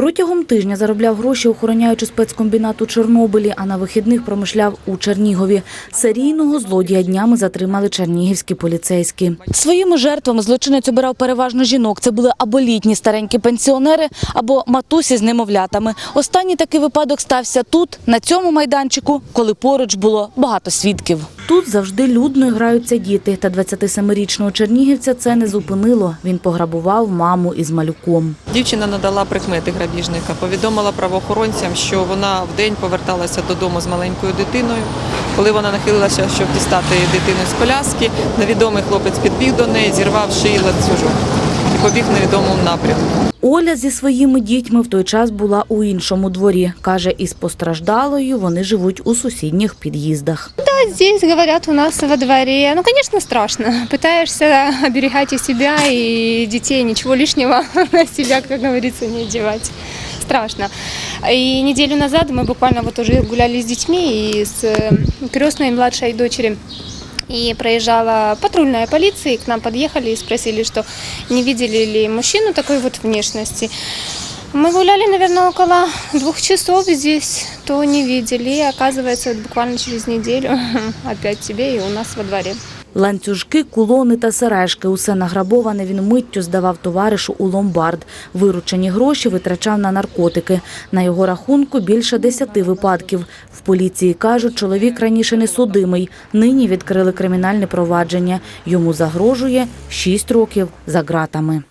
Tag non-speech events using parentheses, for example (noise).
Протягом тижня заробляв гроші, охороняючи спецкомбінат у Чорнобилі, а на вихідних промишляв у Чернігові. Серійного злодія днями затримали чернігівські поліцейські. Своїми жертвами злочинець обирав переважно жінок. Це були або літні старенькі пенсіонери, або матусі з немовлятами. Останній такий випадок стався тут, на цьому майданчику, коли поруч було багато свідків. Тут завжди людно граються діти, та 27-річного чернігівця це не зупинило. Він пограбував маму із малюком. Дівчина надала прикмети грабіжника, повідомила правоохоронцям, що вона в день поверталася додому з маленькою дитиною. Коли вона нахилилася, щоб дістати дитину з коляски, невідомий хлопець підбіг до неї, зірвав шиї ланцюжок побіг в невідомому напрямку. Оля зі своїми дітьми в той час була у іншому дворі. Каже, із постраждалою вони живуть у сусідніх під'їздах. Да, здесь говорят у нас во дворе. Ну, конечно, страшно. Пытаешься оберегать и себя, и детей, ничего лишнего (laughs) на себя, как говорится, не одевать. Страшно. И неделю назад мы буквально вот уже гуляли с детьми и с э, крестной и младшей дочери. И проезжала патрульная полиция, и к нам подъехали и спросили, что не видели ли мужчину такой вот внешности. Мы гуляли, наверное, около двух часов здесь, то не видели. И оказывается, вот буквально через неделю (laughs) опять тебе и у нас во дворе. Ланцюжки, кулони та сережки – усе награбоване він миттю здавав товаришу у ломбард. Виручені гроші витрачав на наркотики. На його рахунку більше десяти випадків. В поліції кажуть, чоловік раніше не судимий. Нині відкрили кримінальне провадження. Йому загрожує шість років за ґратами.